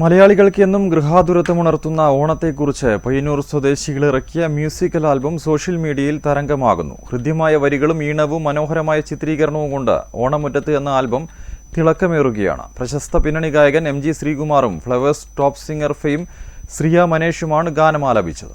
മലയാളികൾക്ക് എന്നും ഗൃഹാതുരത്വമുണർത്തുന്ന ഓണത്തെക്കുറിച്ച് പയ്യന്നൂർ സ്വദേശികൾ ഇറക്കിയ മ്യൂസിക്കൽ ആൽബം സോഷ്യൽ മീഡിയയിൽ തരംഗമാകുന്നു. ഹൃദ്യമായ വരികളും ഈണവും മനോഹരമായ ചിത്രീകരണവും കൊണ്ട് ഓണമുറ്റത്ത് എന്ന ആൽബം തിളക്കമേറുകയാണ്. പ്രശസ്ത പിന്നണി ഗായകൻ M G ശ്രീകുമാറും Flowers top singer fame Shriya മനേഷുമാണ് ഗാനം ആലപിച്ചത്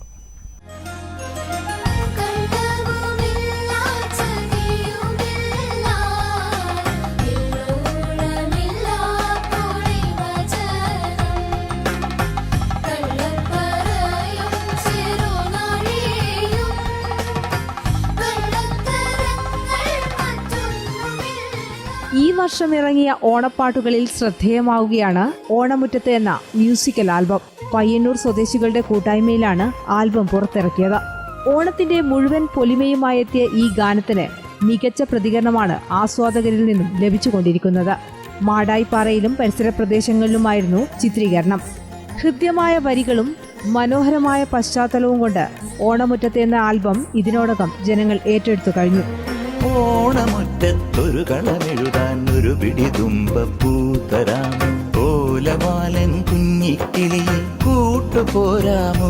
ഈ വർഷം ഇറങ്ങിയ ഓണപ്പാട്ടുകളിൽ ശ്രദ്ധേയമാവുകയാണ് ഓണമുറ്റത്ത് എന്ന മ്യൂസിക്കൽ ആൽബം. പയ്യന്നൂർ സ്വദേശികളുടെ കൂട്ടായ്മയിലാണ് ആൽബം പുറത്തിറക്കിയത്. ഓണത്തിന്റെ മുഴുവൻ പൊലിമയുമായെത്തിയ ഈ ഗാനത്തിന് മികച്ച പ്രതികരണമാണ് ആസ്വാദകരിൽ നിന്നും ലഭിച്ചുകൊണ്ടിരിക്കുന്നത്. മാടായിപ്പാറയിലും പരിസര പ്രദേശങ്ങളിലുമായിരുന്നു ചിത്രീകരണം. ഹൃദ്യമായ വരികളും മനോഹരമായ പശ്ചാത്തലവും കൊണ്ട് ഓണമുറ്റത്ത് എന്ന ആൽബം ഇതിനോടകം ജനങ്ങൾ ഏറ്റെടുത്തു കഴിഞ്ഞു. ഓണമുറ്റത്തൊരു കളമെഴുതാൻ ഒരു പിടി തുമ്പപ്പൂ തരാമോ ഓലവാലൻ കുഞ്ഞിക്കിളി കൂട്ടുപോരാമോ?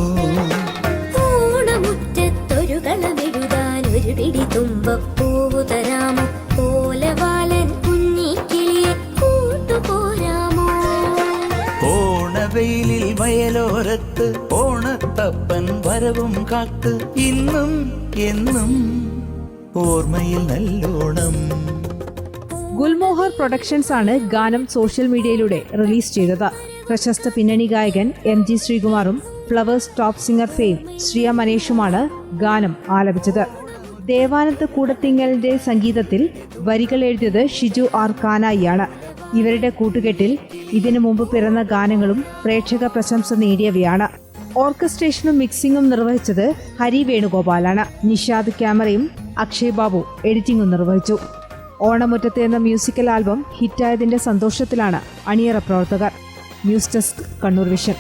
ഓണമുറ്റത്തൊരു കളമെഴുതാൻ ഒരു പിടി തുമ്പപ്പൂവ് തരാമോ ഓലവാലൻ കുഞ്ഞിക്കിളിയെ കൂട്ടുപോരാമോ? ഓണവെയിലിൽ വയലോരത്ത് ഓണത്തപ്പൻ വരവും കാത്ത് ഇന്നും എന്നും ഓർമ്മയിൽ നല്ലോണം. ഗുൽമോഹർ പ്രൊഡക്ഷൻസ് ആണ് ഗാനം സോഷ്യൽ മീഡിയയിലൂടെ റിലീസ് ചെയ്തത്. പ്രശസ്ത പിന്നണി ഗായകൻ M G ശ്രീകുമാറും Flowers top singer fame Shriya മനേഷുമാണ് ഗാനം ആലപിച്ചത്. ദേവാനന്ദ കൂടത്തിങ്ങലിന്റെ സംഗീതത്തിൽ വരികൾ എഴുതിയത് ഷിജു ആർ കാനായിയാണ്. ഇവരുടെ കൂട്ടുകെട്ടിൽ ഇതിനു മുമ്പ് പിറന്ന ഗാനങ്ങളും പ്രേക്ഷക പ്രശംസ നേടിയവയാണ്. ഓർക്കസ്ട്രേഷനും മിക്സിംഗും നിർവഹിച്ചത് ഹരി വേണുഗോപാലാണ്. നിഷാദ് ക്യാമറയും അക്ഷയ് ബാബു എഡിറ്റിംഗും നിർവഹിച്ചു. ഓണമുറ്റത്ത് എന്ന മ്യൂസിക്കൽ ആൽബം ഹിറ്റായതിന്റെ സന്തോഷത്തിലാണ് അണിയറ പ്രവർത്തകർ. News desk Kannur Vision.